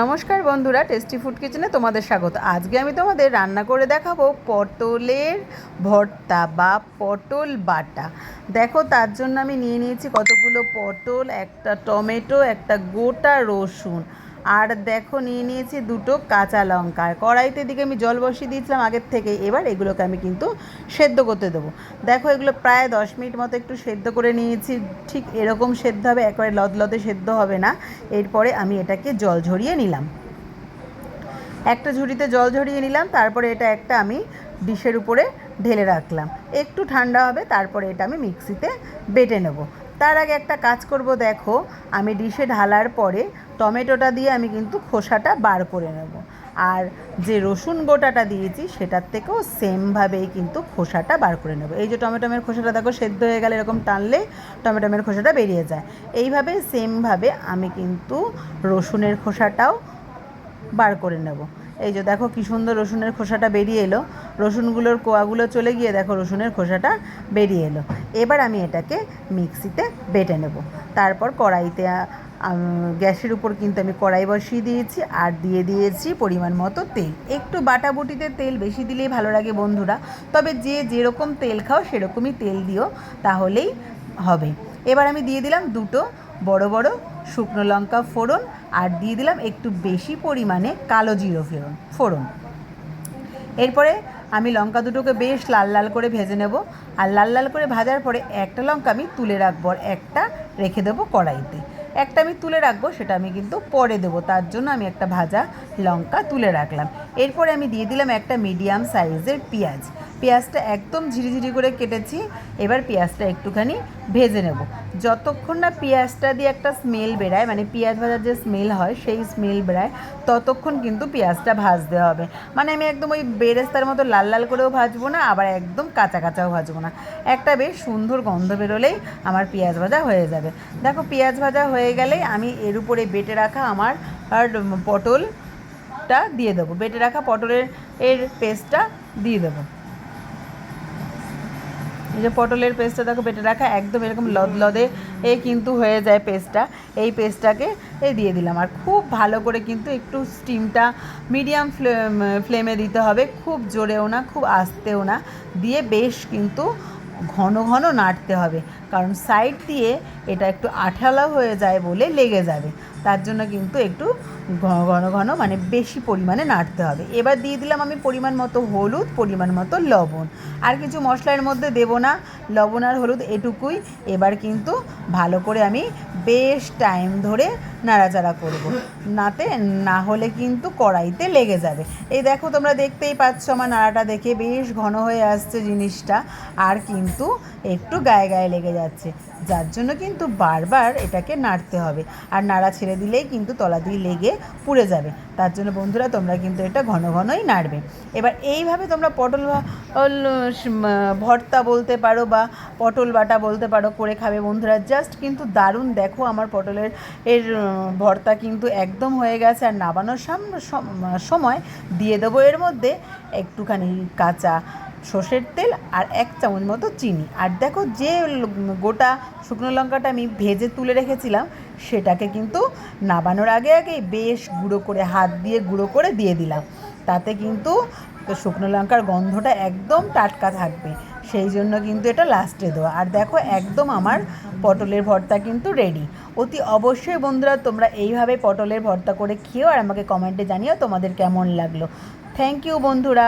নমস্কার বন্ধুরা tasty food কিচেনে তোমাদের স্বাগত। আজকে আমি তোমাদের রান্না করে দেখাবো পটলের ভর্তা বা পটল বাটা। দেখো, তার জন্য আমি নিয়ে নিয়েছি কতগুলো পটল, একটা টমেটো, একটা গোটা রসুন। আর দেখো, নিয়ে নিয়েছি দুটো কাঁচা লঙ্কা। কড়াইতে দিকে আমি জল বসিয়ে দিয়েছিলাম আগের থেকে। এবার এগুলোকে আমি কিন্তু সেদ্ধ করতে দেবো। দেখো, এগুলো প্রায় দশ মিনিট মতো একটু সেদ্ধ করে নিয়েছি। ঠিক এরকম সেদ্ধ হবে, একবারে লদলদে সেদ্ধ হবে না। এরপরে আমি এটাকে জল ঝরিয়ে নিলাম। একটা ঝুড়িতে জল ঝরিয়ে নিলাম, তারপরে এটা একটা আমি ডিশের উপরে ঢেলে রাখলাম। একটু ঠান্ডা হবে, তারপরে এটা আমি মিক্সিতে বেটে নেব। তার আগে একটা কাজ করব, দেখো। আমি ডিশে ঢালার পরে টমেটোটা দিয়ে আমি কিন্তু খোসাটা বার করে নেব। আর যে রসুন গোটাটা দিয়েছি, সেটার থেকেও সেমভাবেই কিন্তু খোসাটা বার করে নেব। এই যে টমেটোমের খোসাটা, দেখো, সেদ্ধ হয়ে গেলে এরকম টানলে টমেটোমের খোসাটা বেরিয়ে যায়। এইভাবে সেমভাবে আমি কিন্তু রসুনের খোসাটাও বার করে নেব। এই যে দেখো কী সুন্দর রসুনের খোসাটা বেরিয়ে এলো। রসুনগুলোর কোয়াগুলো চলে গিয়ে দেখো রসুনের খোসাটা বেরিয়ে এলো। এবার আমি এটাকে মিক্সিতে বেটে নেব। তারপর কড়াইতে গ্যাসের উপর কিন্তু আমি কড়াই বসিয়ে দিয়েছি আর দিয়ে দিয়েছি পরিমাণ মতো তেল। একটু বাটাবুটিতে তেল বেশি দিলেই ভালো লাগে বন্ধুরা। তবে যে যেরকম তেল খাও সেরকমই তেল দিও, তাহলেই হবে। এবার আমি দিয়ে দিলাম দুটো বড় বড় শুকনো লঙ্কা ফোড়ন আর দিয়ে দিলাম একটু বেশি পরিমাণে কালো জিরো ফোড়ন ফোড়ন। এরপরে আমি লঙ্কা দুটোকে বেশ লাল লাল করে ভেজে নেব আর লাল লাল করে ভাজার পরে একটা লঙ্কা আমি তুলে রাখব আর একটা রেখে দেবো কড়াইতে। একটা আমি তুলে রাখব, সেটা আমি কিন্তু পরে দেবো, তার জন্য আমি একটা ভাজা লঙ্কা তুলে রাখলাম। এরপরে আমি দিয়ে দিলাম একটা মিডিয়াম সাইজের পেঁয়াজ। পেঁয়াজটা একদম ঝিরিঝিরি করে কেটেছি, এবার পেঁয়াজটা একটুখানি ভেজে নেব। যতক্ষণ না পেঁয়াজটা দিয়ে একটা স্মেল বেরায় মানে পেঁয়াজ ভাজার যে স্মেল হয়, সেই স্মেল বেরায়, ততক্ষণ কিন্তু পেঁয়াজটা ভাজতে হবে। মানে আমি একদম ওই বেরেস্তার মতো লাল লাল করেও ভাজবো না, আবার একদম কাঁচা কাঁচাও ভাজবো না। একটা বেশ সুন্দর গন্ধ বেরোলেই আমার পেঁয়াজ ভাজা হয়ে যাবে। দেখো, পেঁয়াজ ভাজা হয়ে গেলেই আমি এর উপরে বেটে রাখা আমার, আর পটলটা দিয়ে দেবো। বেটে রাখা পটলের, এর পেস্টটা দিয়ে দেবো। যে পটলের পেস্টটা দেখো, বেটে রাখা একদম এরকম লদলদে। এ কিন্তু হয়ে যায় পেস্টটা। এই পেস্টটাকে এ দিয়ে দিলাম। আর খুব ভালো করে কিন্তু একটু স্টিমটা মিডিয়াম ফ্লেম ফ্লেমে দিতে হবে। খুব জোরেও না, খুব আস্তেও না। দিয়ে বেশ কিন্তু ঘন ঘন নাড়তে হবে। কারণ সাইড দিয়ে এটা একটু আঠালা হয়ে যায় বলে লেগে যাবে। তার জন্য কিন্তু একটু ঘন ঘন মানে বেশি পরিমাণে নাড়তে হবে। এবার দিয়ে দিলাম আমি পরিমাণ মতো হলুদ, পরিমাণ মতো লবণ। আর কিছু মশলার মধ্যে দেব না। লবণ আর হলুদ এটুকুই। এবার কিন্তু ভালো করে আমি বেশ টাইম ধরে নাড়াচাড়া করব। নাতে, না হলে কিন্তু কড়াইতে লেগে যাবে। এই দেখো তোমরা দেখতেই পাচ্ছ আমার নাড়াটা দেখে বেশ ঘন হয়ে আসছে জিনিসটা। আর কিন্তু একটু গায়ে গায়ে লেগে যাচ্ছে। যার জন্য কিন্তু বারবার এটাকে নাড়তে হবে। আর নাড়া ছেড়ে দিলেই কিন্তু তলা দিয়ে লেগে পুড়ে যাবে। তার জন্য বন্ধুরা, তোমরা কিন্তু এটা ঘন ঘনই নাড়বে। এবার এইভাবে তোমরা পটল ভর্তা বলতে পারো বা পটল বাটা বলতে পারো করে খাবে বন্ধুরা। জাস্ট কিন্তু দারুণ দেখো আমার পটলের, এর ভর্তা কিন্তু একদম হয়ে গেছে। আর নাবানোর সাম- সময় দিয়ে দেবো এর মধ্যে একটুখানি কাঁচা সর্ষের তেল আর এক চামচ মতো চিনি। আর দেখো যে গোটা শুকনো লঙ্কাটা আমি ভেজে তুলে রেখেছিলাম, সেটাকে কিন্তু নাবানোর আগে আগেই বেশ গুঁড়ো করে, হাত দিয়ে গুঁড়ো করে দিয়ে দিলাম। তাতে কিন্তু শুকনো লঙ্কার গন্ধটা একদম টাটকা থাকবে। সেই জন্য কিন্তু এটা লাস্টে দেওয়া। আর দেখো একদম আমার পটলের ভর্তা কিন্তু রেডি অতি অবশ্যই বন্ধুরা, তোমরা এইভাবে পটলের ভর্তা করে খেয়েও আর আমাকে কমেন্টে জানিও তোমাদের কেমন লাগল। থ্যাংক ইউ বন্ধুরা।